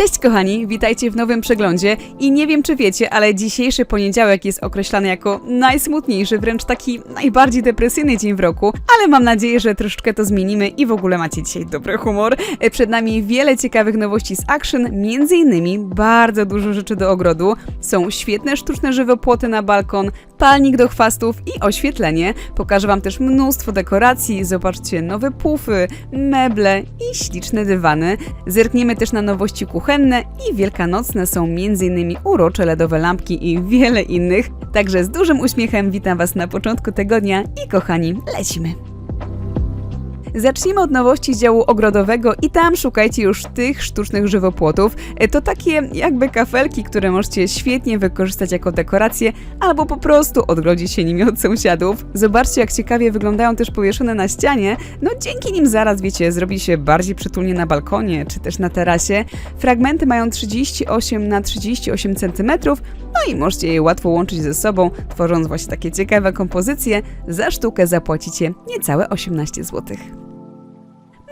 Cześć kochani, witajcie w nowym przeglądzie i nie wiem czy wiecie, ale dzisiejszy poniedziałek jest określany jako najsmutniejszy, wręcz taki najbardziej depresyjny dzień w roku, ale mam nadzieję, że troszeczkę to zmienimy i w ogóle macie dzisiaj dobry humor. E, Przed nami wiele ciekawych nowości z Action, między innymi bardzo dużo rzeczy do ogrodu, są świetne sztuczne żywopłoty na balkon, palnik do chwastów i oświetlenie. Pokażę Wam też mnóstwo dekoracji, zobaczcie nowe pufy, meble i śliczne dywany. Zerkniemy też na nowości kuchenne i wielkanocne są m.in. urocze LEDowe lampki i wiele innych. Także z dużym uśmiechem witam Was na początku tygodnia i kochani, lecimy! Zacznijmy od nowości z działu ogrodowego i tam szukajcie już tych sztucznych żywopłotów. E, To takie jakby kafelki, które możecie świetnie wykorzystać jako dekoracje albo po prostu odgrodzić się nimi od sąsiadów. Zobaczcie jak ciekawie wyglądają też powieszone na ścianie. No dzięki nim zaraz wiecie, zrobi się bardziej przytulnie na balkonie czy też na tarasie. Fragmenty mają 38 na 38 cm, no i możecie je łatwo łączyć ze sobą, tworząc właśnie takie ciekawe kompozycje. Za sztukę zapłacicie niecałe 18 zł.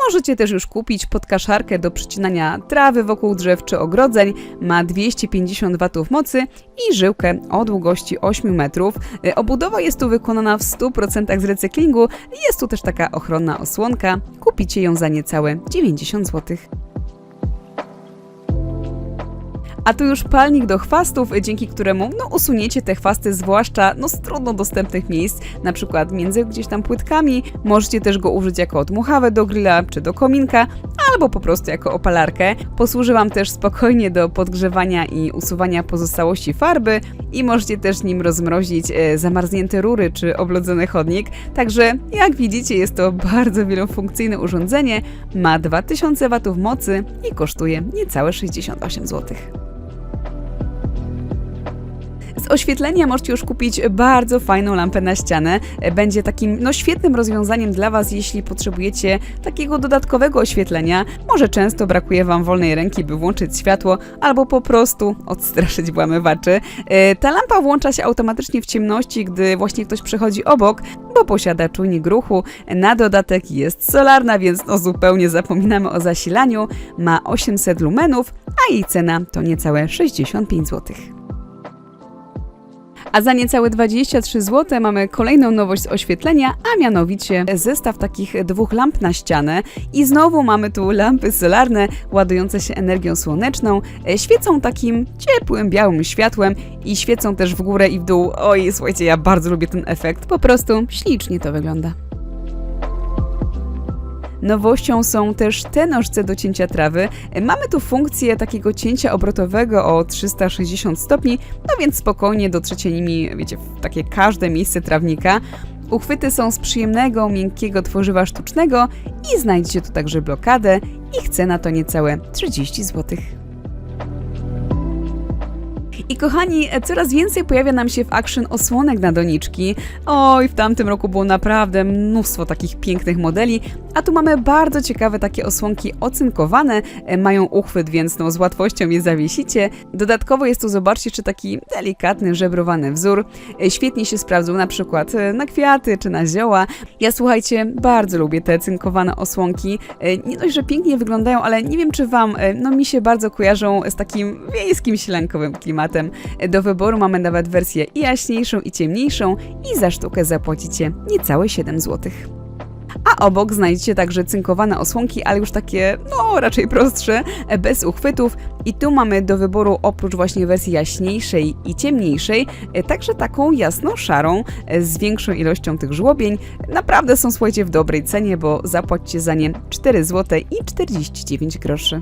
Możecie też już kupić podkaszarkę do przycinania trawy wokół drzew czy ogrodzeń. Ma 250 W mocy i żyłkę o długości 8 metrów. E, Obudowa jest tu wykonana w 100% z recyklingu. Jest tu też taka ochronna osłonka. Kupicie ją za niecałe 90 zł. A tu już palnik do chwastów, dzięki któremu no, usuniecie te chwasty, zwłaszcza no, z trudno dostępnych miejsc, na przykład między gdzieś tam płytkami. Możecie też go użyć jako odmuchawę do grilla czy do kominka, albo po prostu jako opalarkę. Posłuży Wam też spokojnie do podgrzewania i usuwania pozostałości farby i możecie też nim rozmrozić e, zamarznięte rury czy oblodzony chodnik. Także jak widzicie jest to bardzo wielofunkcyjne urządzenie, ma 2000 W mocy i kosztuje niecałe 68 zł. Oświetlenia możecie już kupić bardzo fajną lampę na ścianę. Będzie takim no, świetnym rozwiązaniem dla Was, jeśli potrzebujecie takiego dodatkowego oświetlenia. Może często brakuje Wam wolnej ręki, by włączyć światło, albo po prostu odstraszyć włamywaczy. E, Ta lampa włącza się automatycznie w ciemności, gdy właśnie ktoś przechodzi obok, bo posiada czujnik ruchu. Na dodatek jest solarna, więc no zupełnie zapominamy o zasilaniu. Ma 800 lumenów, a jej cena to niecałe 65 zł. A za niecałe 23 zł mamy kolejną nowość z oświetlenia, a mianowicie zestaw takich dwóch lamp na ścianę. I znowu mamy tu lampy solarne ładujące się energią słoneczną. E, Świecą takim ciepłym, białym światłem i świecą też w górę i w dół. Oj, słuchajcie, ja bardzo lubię ten efekt. Po prostu ślicznie to wygląda. Nowością są też te nożce do cięcia trawy. Mamy tu funkcję takiego cięcia obrotowego o 360 stopni, no więc spokojnie dotrzecie nimi, wiecie, w takie każde miejsce trawnika. Uchwyty są z przyjemnego, miękkiego tworzywa sztucznego i znajdziecie tu także blokadę. Ich cena to niecałe 30 zł. I kochani, coraz więcej pojawia nam się w Action osłonek na doniczki. Oj, w tamtym roku było naprawdę mnóstwo takich pięknych modeli, a tu mamy bardzo ciekawe takie osłonki ocynkowane, e, mają uchwyt, więc no z łatwością je zawiesicie. Dodatkowo jest tu, zobaczcie, czy taki delikatny, żebrowany wzór. E, Świetnie się sprawdzą na przykład e, na kwiaty czy na zioła. Ja słuchajcie, bardzo lubię te cynkowane osłonki. Nie dość, że pięknie wyglądają, ale nie wiem czy wam, no mi się bardzo kojarzą z takim wiejskim, silankowym klimatem. E, Do wyboru mamy nawet wersję i jaśniejszą i ciemniejszą i za sztukę zapłacicie niecałe 7 zł. A obok znajdziecie także cynkowane osłonki, ale już takie, no raczej prostsze, bez uchwytów. I tu mamy do wyboru oprócz właśnie wersji jaśniejszej i ciemniejszej, e, także taką jasno-szarą, e, z większą ilością tych żłobień. Naprawdę są, słuchajcie, w dobrej cenie, bo zapłacicie za nie 4 zł i 49 groszy.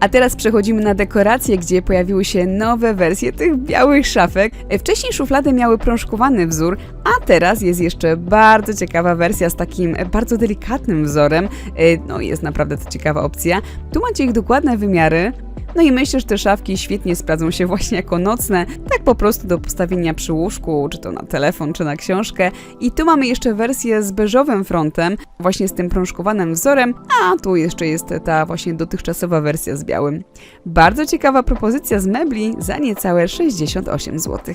A teraz przechodzimy na dekoracje, gdzie pojawiły się nowe wersje tych białych szafek. Wcześniej szuflady miały prążkowany wzór, a teraz jest jeszcze bardzo ciekawa wersja z takim bardzo delikatnym wzorem. E, No jest naprawdę to ciekawa opcja. Tu macie ich dokładne wymiary. No i myślę, że te szafki świetnie sprawdzą się właśnie jako nocne, tak po prostu do postawienia przy łóżku, czy to na telefon, czy na książkę. I tu mamy jeszcze wersję z beżowym frontem, właśnie z tym prążkowanym wzorem, a tu jeszcze jest ta właśnie dotychczasowa wersja z białym. Bardzo ciekawa propozycja z mebli za niecałe 68 zł.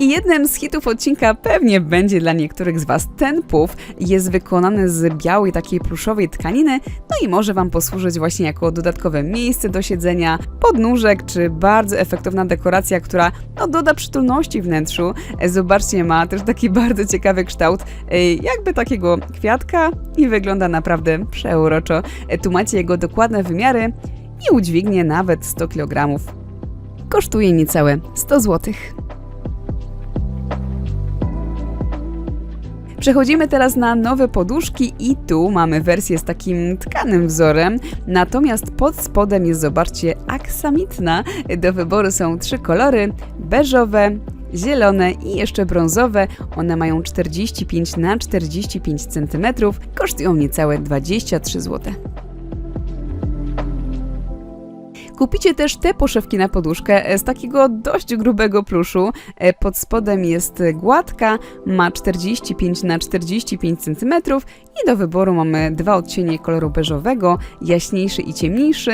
I jednym z hitów odcinka pewnie będzie dla niektórych z Was ten puf. Jest wykonany z białej takiej pluszowej tkaniny, no i może Wam posłużyć właśnie jako dodatkowe miejsce do siedzenia, podnóżek czy bardzo efektowna dekoracja, która no, doda przytulności wnętrzu. E, Zobaczcie, ma też taki bardzo ciekawy kształt, e, jakby takiego kwiatka i wygląda naprawdę przeuroczo. E, Tu macie jego dokładne wymiary i udźwignie nawet 100 kg. Kosztuje niecałe 100 zł. Przechodzimy teraz na nowe poduszki i tu mamy wersję z takim tkanym wzorem, natomiast pod spodem jest, zobaczcie, aksamitna. Do wyboru są trzy kolory, beżowe, zielone i jeszcze brązowe. One mają 45 na 45 cm, kosztują niecałe 23 zł. Kupicie też te poszewki na poduszkę z takiego dość grubego pluszu. E, Pod spodem jest gładka, ma 45 na 45 cm i do wyboru mamy dwa odcienie koloru beżowego, jaśniejszy i ciemniejszy.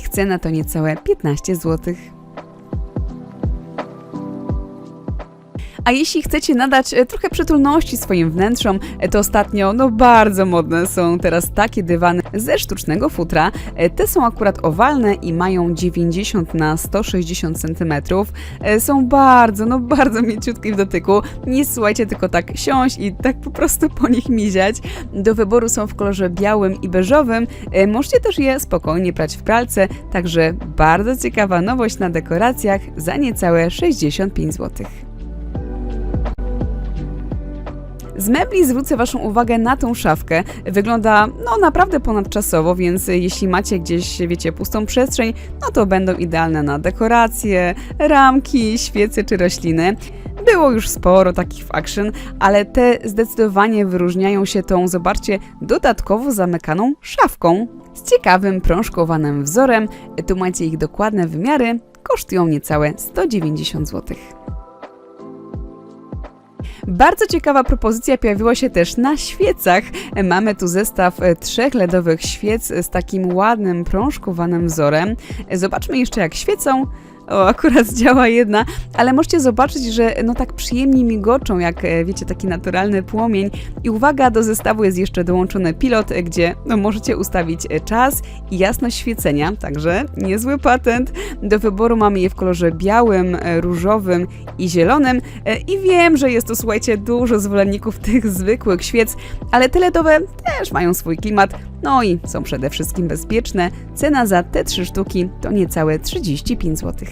Ich cena to niecałe 15 zł. A jeśli chcecie nadać e, trochę przytulności swoim wnętrzom, e, to ostatnio no bardzo modne są teraz takie dywany ze sztucznego futra. E, Te są akurat owalne i mają 90 na 160 cm. Są bardzo, no bardzo mięciutkie w dotyku. Nie słuchajcie, tylko tak siąść i tak po prostu po nich miziać. Do wyboru są w kolorze białym i beżowym. Możecie też je spokojnie prać w pralce, także bardzo ciekawa nowość na dekoracjach za niecałe 65 zł. Z mebli zwrócę Waszą uwagę na tą szafkę. Wygląda no naprawdę ponadczasowo, więc jeśli macie gdzieś, wiecie, pustą przestrzeń, no to będą idealne na dekoracje, ramki, świece czy rośliny. Było już sporo takich w Action, ale te zdecydowanie wyróżniają się tą, zobaczcie, dodatkowo zamykaną szafką z ciekawym prążkowanym wzorem. Tu macie ich dokładne wymiary, kosztują niecałe 190 zł. Bardzo ciekawa propozycja pojawiła się też na świecach. Mamy tu zestaw e, trzech LEDowych świec z takim ładnym, prążkowanym wzorem. Zobaczmy jeszcze jak świecą. O, akurat działa jedna, ale możecie zobaczyć, że no tak przyjemnie migoczą, jak e, wiecie, taki naturalny płomień. I uwaga, do zestawu jest jeszcze dołączony pilot, gdzie no, możecie ustawić e, czas i jasność świecenia, także niezły patent. Do wyboru mamy je w kolorze białym, e, różowym i zielonym. I wiem, że jest to, słuchajcie, dużo zwolenników tych zwykłych świec, ale te LEDowe też mają swój klimat, no i są przede wszystkim bezpieczne. Cena za te trzy sztuki to niecałe 35 zł.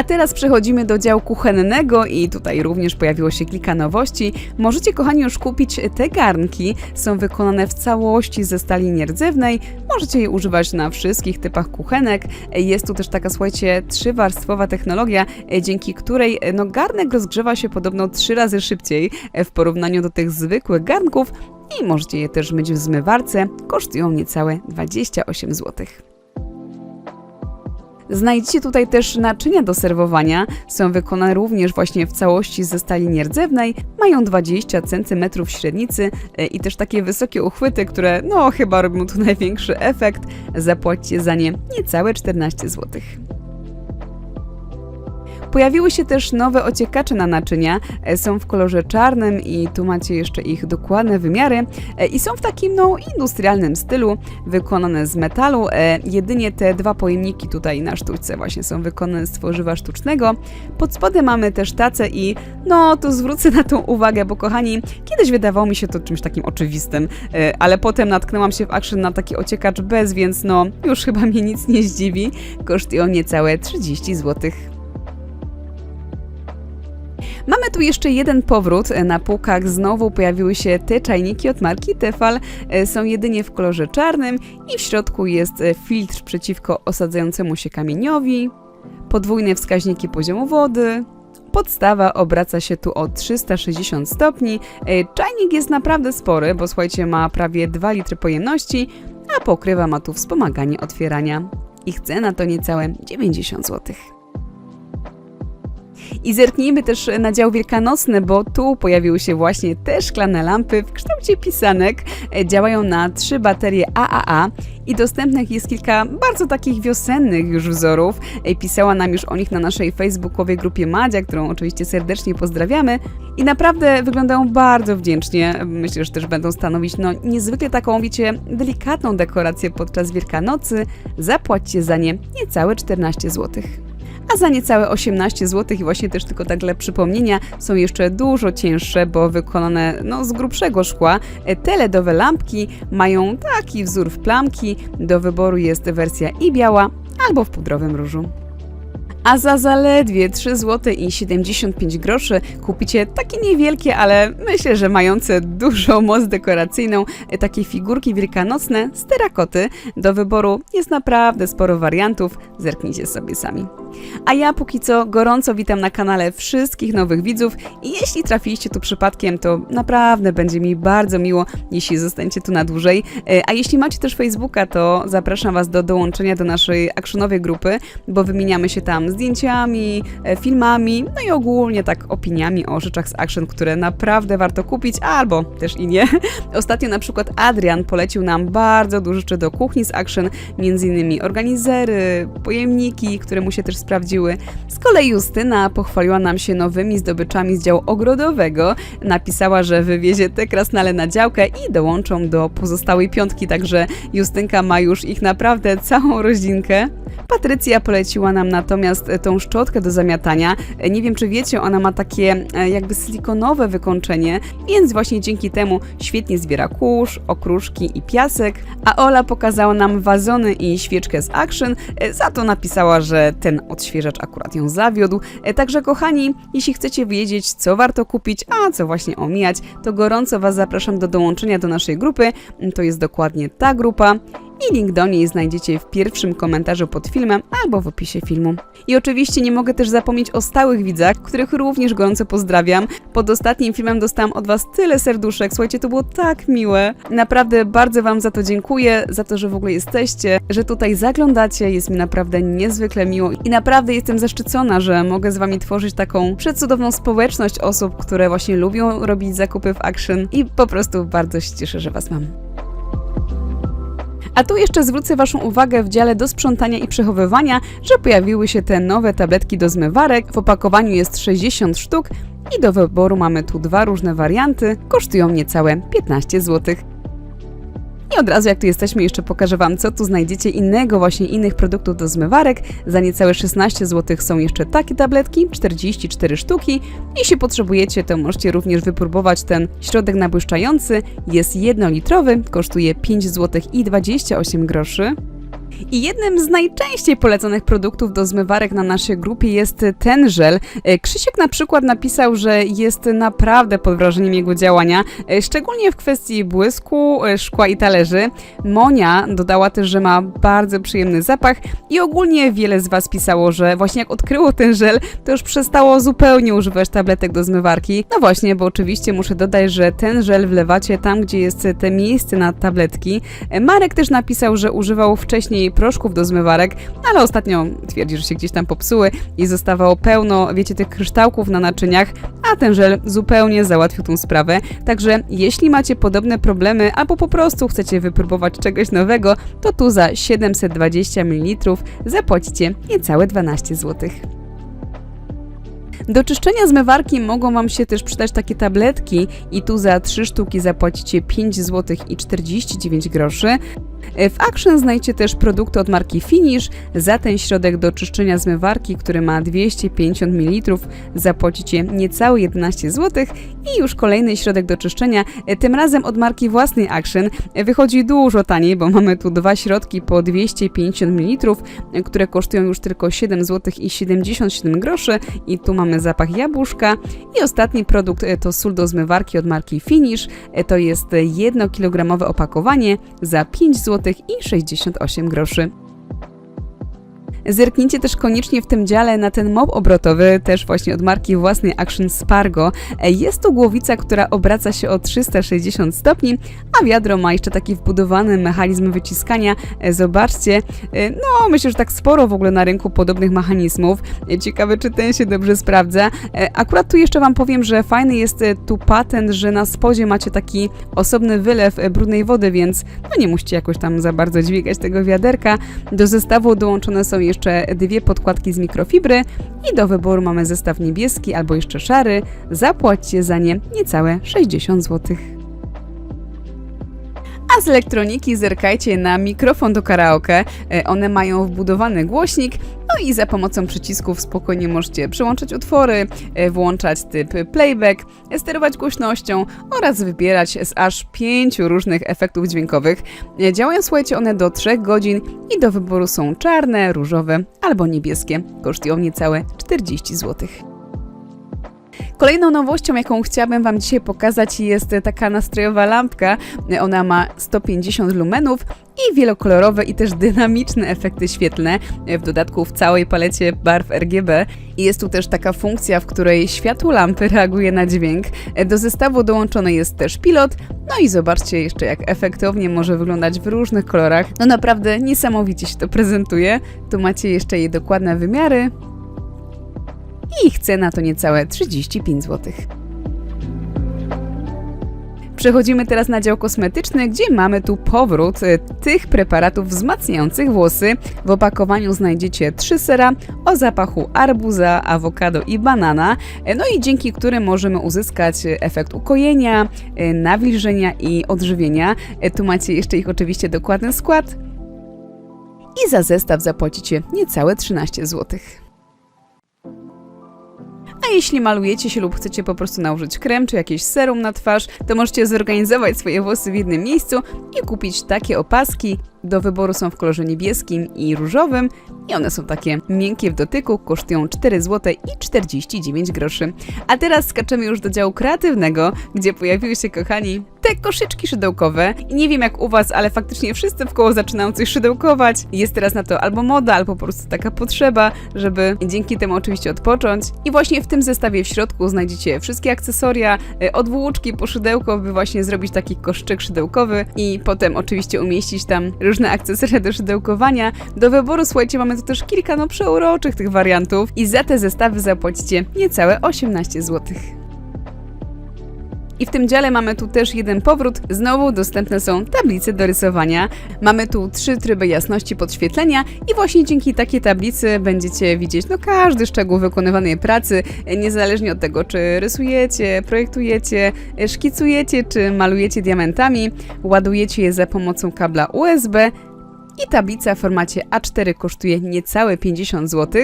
A teraz przechodzimy do działu kuchennego i tutaj również pojawiło się kilka nowości. Możecie, kochani, już kupić te garnki. Są wykonane w całości ze stali nierdzewnej. Możecie je używać na wszystkich typach kuchenek. Jest tu też taka, słuchajcie, trzywarstwowa technologia, dzięki której no, garnek rozgrzewa się podobno trzy razy szybciej w porównaniu do tych zwykłych garnków i możecie je też myć w zmywarce. Kosztują niecałe 28 zł. Znajdziecie tutaj też naczynia do serwowania. Są wykonane również właśnie w całości ze stali nierdzewnej. Mają 20 cm średnicy e, i też takie wysokie uchwyty, które no chyba robią tu największy efekt. Zapłacicie za nie niecałe 14 zł. Pojawiły się też nowe ociekacze na naczynia. E, Są w kolorze czarnym i tu macie jeszcze ich dokładne wymiary. E, I są w takim no industrialnym stylu, wykonane z metalu. E, Jedynie te dwa pojemniki tutaj na sztuczce właśnie są wykonane z tworzywa sztucznego. Pod spodem mamy też tacę i no tu zwrócę na tą uwagę, bo kochani, kiedyś wydawało mi się to czymś takim oczywistym, ale potem natknęłam się w Action na taki ociekacz bez, więc no już chyba mnie nic nie zdziwi. Kosztują niecałe 30 zł. Mamy tu jeszcze jeden powrót. Na półkach znowu pojawiły się te czajniki od marki Tefal. Są jedynie w kolorze czarnym i w środku jest filtr przeciwko osadzającemu się kamieniowi, podwójne wskaźniki poziomu wody. Podstawa obraca się tu o 360 stopni. E, Czajnik jest naprawdę spory, bo słuchajcie, ma prawie 2 litry pojemności, a pokrywa ma tu wspomaganie otwierania. Ich cena to niecałe 90 zł. I zerknijmy też na dział wielkanocny, bo tu pojawiły się właśnie te szklane lampy w kształcie pisanek. E, Działają na trzy baterie AAA i dostępnych jest kilka bardzo takich wiosennych już wzorów. E, Pisała nam już o nich na naszej facebookowej grupie Madzia, którą oczywiście serdecznie pozdrawiamy. I naprawdę wyglądają bardzo wdzięcznie. Myślę, że też będą stanowić no niezwykle taką, wiecie, delikatną dekorację podczas Wielkanocy. Zapłaćcie za nie niecałe 14 zł. A za niecałe 18 zł i właśnie też tylko tak dla przypomnienia są jeszcze dużo cięższe, bo wykonane no, z grubszego szkła. E, Te LEDowe lampki mają taki wzór w plamki. Do wyboru jest wersja i biała, albo w pudrowym różu. A za zaledwie 3 zł i 75 groszy kupicie takie niewielkie, ale myślę, że mające dużą moc dekoracyjną, e, takie figurki wielkanocne z terakoty. Do wyboru jest naprawdę sporo wariantów, zerknijcie sobie sami. A ja póki co gorąco witam na kanale wszystkich nowych widzów i jeśli trafiliście tu przypadkiem, to naprawdę będzie mi bardzo miło, jeśli zostaniecie tu na dłużej. E, A jeśli macie też Facebooka, to zapraszam Was do dołączenia do naszej actionowej grupy, bo wymieniamy się tam zdjęciami, e, filmami, no i ogólnie tak opiniami o rzeczach z action, które naprawdę warto kupić, albo też i nie. Ostatnio na przykład Adrian polecił nam bardzo dużo rzeczy do kuchni z action, między innymi organizery, pojemniki, które mu się też sprawdziły. Z kolei Justyna pochwaliła nam się nowymi zdobyczami z działu ogrodowego. Napisała, że wywiezie te krasnale na działkę i dołączą do pozostałej piątki, także Justynka ma już ich naprawdę całą rodzinkę. Patrycja poleciła nam natomiast e, tą szczotkę do zamiatania. E, Nie wiem, czy wiecie, ona ma takie e, jakby silikonowe wykończenie, więc właśnie dzięki temu świetnie zbiera kurz, okruszki i piasek. A Ola pokazała nam wazony i świeczkę z Action, za to napisała, że ten odświeżacz akurat ją zawiódł. Także kochani, jeśli chcecie wiedzieć, co warto kupić, a co właśnie omijać, to gorąco Was zapraszam do dołączenia do naszej grupy. To jest dokładnie ta grupa i link do niej znajdziecie w pierwszym komentarzu pod filmem albo w opisie filmu. I oczywiście nie mogę też zapomnieć o stałych widzach, których również gorąco pozdrawiam. Pod ostatnim filmem dostałam od Was tyle serduszek, słuchajcie, to było tak miłe. Naprawdę bardzo Wam za to dziękuję, za to, że w ogóle jesteście, że tutaj zaglądacie, jest mi naprawdę niezwykle miło i naprawdę jestem zaszczycona, że mogę z Wami tworzyć taką przecudowną społeczność osób, które właśnie lubią robić zakupy w Action i po prostu bardzo się cieszę, że Was mam. A tu jeszcze zwrócę Waszą uwagę w dziale do sprzątania i przechowywania, że pojawiły się te nowe tabletki do zmywarek. W opakowaniu jest 60 sztuk i do wyboru mamy tu dwa różne warianty. Kosztują niecałe 15 zł. I od razu jak tu jesteśmy jeszcze pokażę Wam, co tu znajdziecie innego, właśnie innych produktów do zmywarek. Za niecałe 16 zł są jeszcze takie tabletki, 44 sztuki. Jeśli potrzebujecie, to możecie również wypróbować ten środek nabłyszczający. Jest jednolitrowy, kosztuje 5 zł i 28 groszy. I jednym z najczęściej poleconych produktów do zmywarek na naszej grupie jest ten żel. E, Krzysiek na przykład napisał, że jest naprawdę pod wrażeniem jego działania, e, szczególnie w kwestii błysku, e, szkła i talerzy. Monia dodała też, że ma bardzo przyjemny zapach i ogólnie wiele z Was pisało, że właśnie jak odkryło ten żel, to już przestało zupełnie używać tabletek do zmywarki. No właśnie, bo oczywiście muszę dodać, że ten żel wlewacie tam, gdzie jest te miejsce na tabletki. Marek też napisał, że używał wcześniej proszków do zmywarek, ale ostatnio twierdzi, że się gdzieś tam popsuły i zostawało pełno, wiecie, tych kryształków na naczyniach, a ten żel zupełnie załatwił tą sprawę. Także jeśli macie podobne problemy albo po prostu chcecie wypróbować czegoś nowego, to tu za 720 ml zapłacicie niecałe 12 zł. Do czyszczenia zmywarki mogą Wam się też przydać takie tabletki i tu za 3 sztuki zapłacicie 5 zł i 49 groszy. W Action znajdziecie też produkty od marki Finish. Za ten środek do czyszczenia zmywarki, który ma 250 ml, zapłacicie niecałe 11 zł. I już kolejny środek do czyszczenia, e, tym razem od marki własnej Action. E, Wychodzi dużo taniej, bo mamy tu dwa środki po 250 ml, e, które kosztują już tylko 7 zł i 77 groszy. I tu mamy zapach jabłuszka. I ostatni produkt e, to sól do zmywarki od marki Finish. E, To jest 1-kilogramowe opakowanie za 5 zł i 68 groszy. Zerknijcie też koniecznie w tym dziale na ten mop obrotowy, też właśnie od marki własnej Action Spargo. E, Jest to głowica, która obraca się o 360 stopni, a wiadro ma jeszcze taki wbudowany mechanizm wyciskania. E, Zobaczcie, e, no myślę, że tak sporo w ogóle na rynku podobnych mechanizmów. Ciekawe, czy ten się dobrze sprawdza. Akurat tu jeszcze Wam powiem, że fajny jest tu patent, że na spodzie macie taki osobny wylew brudnej wody, więc no nie musicie jakoś tam za bardzo dźwigać tego wiaderka. Do zestawu dołączone są jeszcze dwie podkładki z mikrofibry i do wyboru mamy zestaw niebieski albo jeszcze szary. Zapłaćcie za nie niecałe 60 zł. A z elektroniki zerkajcie na mikrofon do karaoke. E, One mają wbudowany głośnik, no i za pomocą przycisków spokojnie możecie przełączać utwory, e, włączać typ playback, sterować głośnością oraz wybierać z aż pięciu różnych efektów dźwiękowych. E, Działają, słuchajcie, one do 3 godzin i do wyboru są czarne, różowe albo niebieskie. Kosztują niecałe 40 złotych. Kolejną nowością, jaką chciałabym Wam dzisiaj pokazać, jest taka nastrojowa lampka. Ona ma 150 lumenów i wielokolorowe i też dynamiczne efekty świetlne, w dodatku w całej palecie barw RGB. I jest tu też taka funkcja, w której światło lampy reaguje na dźwięk. Do zestawu dołączony jest też pilot. No i zobaczcie jeszcze, jak efektownie może wyglądać w różnych kolorach. No naprawdę niesamowicie się to prezentuje. Tu macie jeszcze jej dokładne wymiary, i ich cena to niecałe 35 zł. Przechodzimy teraz na dział kosmetyczny, gdzie mamy tu powrót e, tych preparatów wzmacniających włosy. W opakowaniu znajdziecie trzy sera o zapachu arbuza, awokado i banana, e, no i dzięki którym możemy uzyskać e, efekt ukojenia, nawilżenia i odżywienia. Tu macie jeszcze ich oczywiście dokładny skład. I za zestaw zapłacicie niecałe 13 złotych. A jeśli malujecie się lub chcecie po prostu nałożyć krem czy jakieś serum na twarz, to możecie zorganizować swoje włosy w jednym miejscu i kupić takie opaski. Do wyboru są w kolorze niebieskim i różowym i one są takie miękkie w dotyku, kosztują 4 zł i 49 groszy. A teraz skaczemy już do działu kreatywnego, gdzie pojawiły się, kochani, te koszyczki szydełkowe. I nie wiem jak u Was, ale faktycznie wszyscy w koło zaczynają coś szydełkować. Jest teraz na to albo moda, albo po prostu taka potrzeba, żeby dzięki temu oczywiście odpocząć. I właśnie w tym zestawie w środku znajdziecie wszystkie akcesoria, y, od włóczki po szydełko, by właśnie zrobić taki koszyczek szydełkowy i potem oczywiście umieścić tam różne akcesoria do szydełkowania. Do wyboru, słuchajcie, mamy tu też kilka no przeuroczych tych wariantów i za te zestawy zapłacicie niecałe 18 zł. I w tym dziale mamy tu też jeden powrót. Znowu dostępne są tablice do rysowania. Mamy tu trzy tryby jasności podświetlenia i właśnie dzięki takiej tablicy będziecie widzieć no każdy szczegół wykonywanej pracy, niezależnie od tego, czy rysujecie, projektujecie, szkicujecie, czy malujecie diamentami, ładujecie je za pomocą kabla USB i tablica w formacie A4 kosztuje niecałe 50 zł.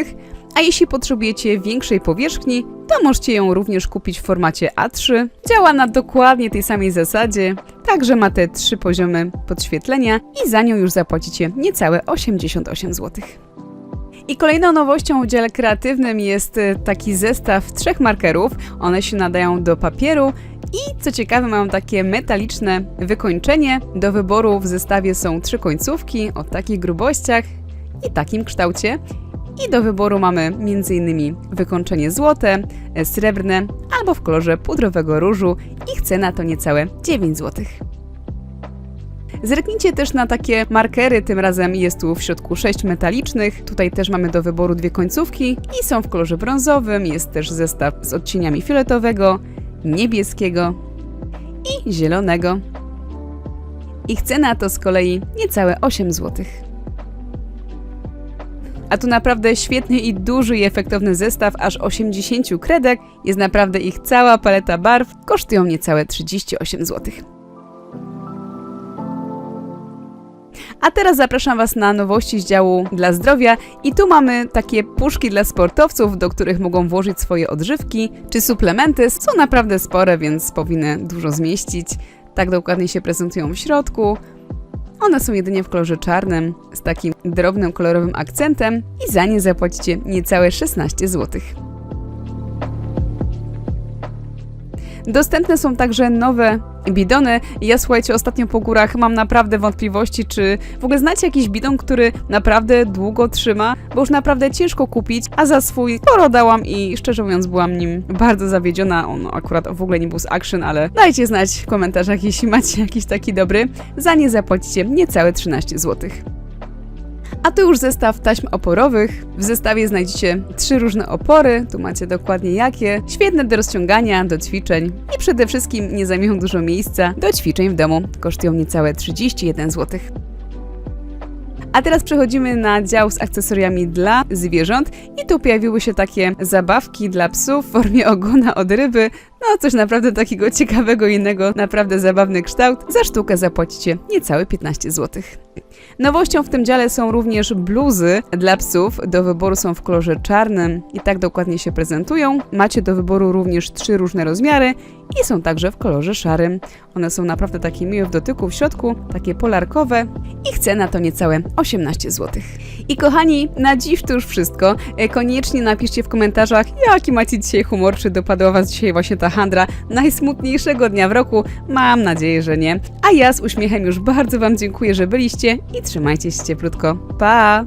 A jeśli potrzebujecie większej powierzchni, to możecie ją również kupić w formacie A3. Działa na dokładnie tej samej zasadzie, także ma te trzy poziomy podświetlenia i za nią już zapłacicie niecałe 88 zł. I kolejną nowością w dziale kreatywnym jest e, taki zestaw trzech markerów. One się nadają do papieru i co ciekawe mają takie metaliczne wykończenie. Do wyboru w zestawie są trzy końcówki o takich grubościach i takim kształcie. I do wyboru mamy m.in. wykończenie złote, e, srebrne albo w kolorze pudrowego różu. Ich cena to niecałe 9 zł. Zerknijcie też na takie markery, tym razem jest tu w środku 6 metalicznych. Tutaj też mamy do wyboru dwie końcówki i są w kolorze brązowym. Jest też zestaw z odcieniami fioletowego, niebieskiego i zielonego. Ich cena to z kolei niecałe 8 złotych. A tu naprawdę świetny i duży i efektowny zestaw, aż 80 kredek. Jest naprawdę ich cała paleta barw. Kosztują niecałe 38 zł. A teraz zapraszam Was na nowości z działu dla zdrowia i tu mamy takie puszki dla sportowców, do których mogą włożyć swoje odżywki czy suplementy. Są naprawdę spore, więc powinny dużo zmieścić. Tak dokładnie się prezentują w środku. One są jedynie w kolorze czarnym, z takim drobnym kolorowym akcentem i za nie zapłacicie niecałe 16 zł. Dostępne są także nowe bidony. Ja słuchajcie, ostatnio po górach mam naprawdę wątpliwości, czy w ogóle znacie jakiś bidon, który naprawdę długo trzyma, bo już naprawdę ciężko kupić, a za swój sporo dałam i szczerze mówiąc byłam nim bardzo zawiedziona. On akurat w ogóle nie był z Action, ale dajcie znać w komentarzach, jeśli macie jakiś taki dobry. Za nie zapłacicie niecałe 13 zł. A tu już zestaw taśm oporowych. W zestawie znajdziecie trzy różne opory, tu macie dokładnie jakie. Świetne do rozciągania, do ćwiczeń i przede wszystkim nie zajmują dużo miejsca do ćwiczeń w domu. Kosztują niecałe 31 zł. A teraz przechodzimy na dział z akcesoriami dla zwierząt i tu pojawiły się takie zabawki dla psów w formie ogona od ryby. No coś naprawdę takiego ciekawego, innego, naprawdę zabawny kształt. Za sztukę zapłacicie niecałe 15 zł. Nowością w tym dziale są również bluzy dla psów. Do wyboru są w kolorze czarnym i tak dokładnie się prezentują. Macie do wyboru również trzy różne rozmiary i są także w kolorze szarym. One są naprawdę takie miłe w dotyku w środku, takie polarkowe i chcę na to niecałe 18 zł. I kochani, na dziś to już wszystko. E, Koniecznie napiszcie w komentarzach, jaki macie dzisiaj humor, czy dopadła Was dzisiaj właśnie ta handra najsmutniejszego dnia w roku. Mam nadzieję, że nie. A ja z uśmiechem już bardzo Wam dziękuję, że byliście i trzymajcie się cieplutko. Pa!